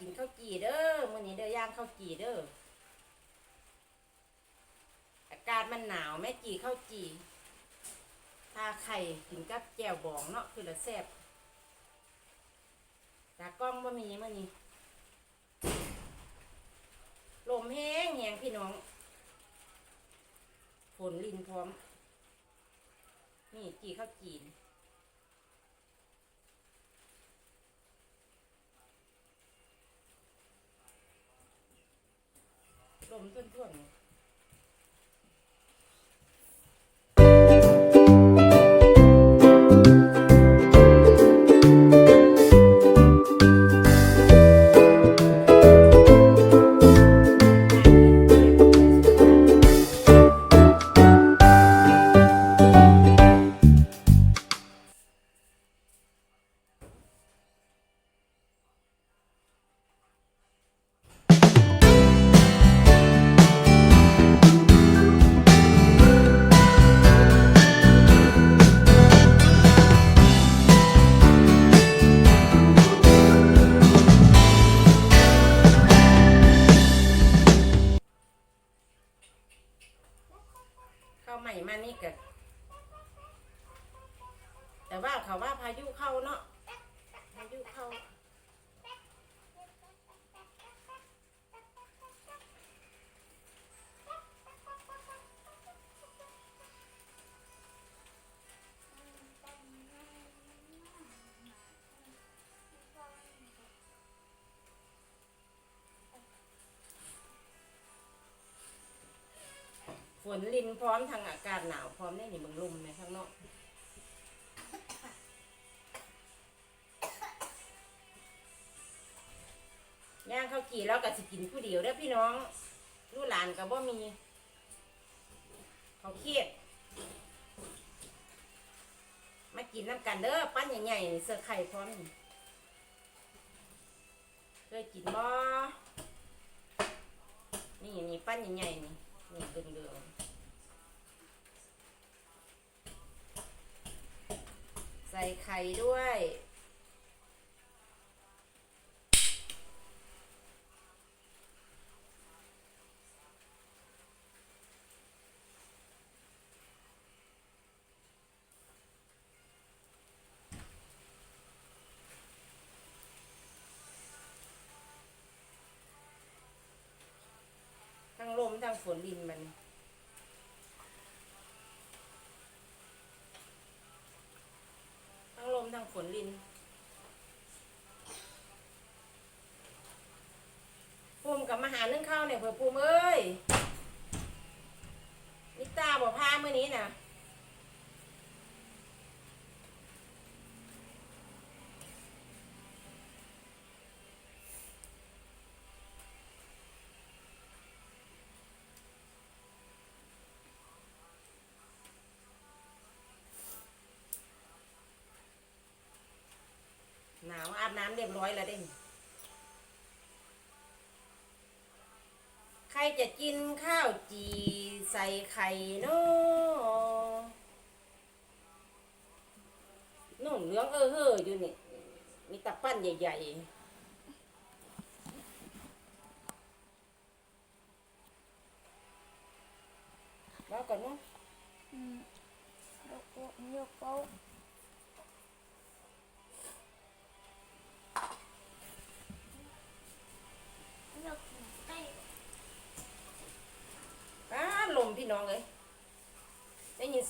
กินข้าวจี่เด้อมื้อนี้เด้อย่างข้าวจี่เด้ออากาศมันหนาวแม่จีข้าวจี่ทาไข่กินกับแจ่วบองเนาะคือละแซ่บตากล้องบ่มีมื้อนี้ลมแห้งแหงพี่น้องฝนลินพร้อม นี่จีข้าวจีน ลมท่วนๆ ม่มานี่ก็แต่ว่าเขาว่าพายุเข้าเนาะพายุเข้า นลินพร้อมทางอากาศหนาวพร้อมได้นี่เมึงลมในข้างนอกย่างข้าวกี่แล้วก็สิกินผู้เดียวเด้อพี่น้องลูกหลานก็บ่มี เขาเครียดมากินน้ำกันเด้อปั้นใหญ่ๆเสือไข่พร้อมเคยกินบ่นี่นี่ปั้นใหญ่ๆนี่นี่เหลืองๆใส่ไข่ด้วย ทั้งลมทั้งฝนลินมัน ทั้งลมทั้งฝนลินภูมิกับมาหาเรื่องข้าวเนี่ยเผื่อภูมเอ้ยนิตาบอกพาเมื่อนี้นะหาวอาบน้ำเรียบร้อยแล้วเด้ใครจะกินข้าวจีใส่ไข่เนาะนุ่นเหลืองเออเฮออยู่นี่ มีตะปั้นใหญ่ๆแล้วก่อนเนาะยกโป๊ะยกโป๊ะยกเตะ ป้าลมพี่ น้องเลยได้ยินเสียง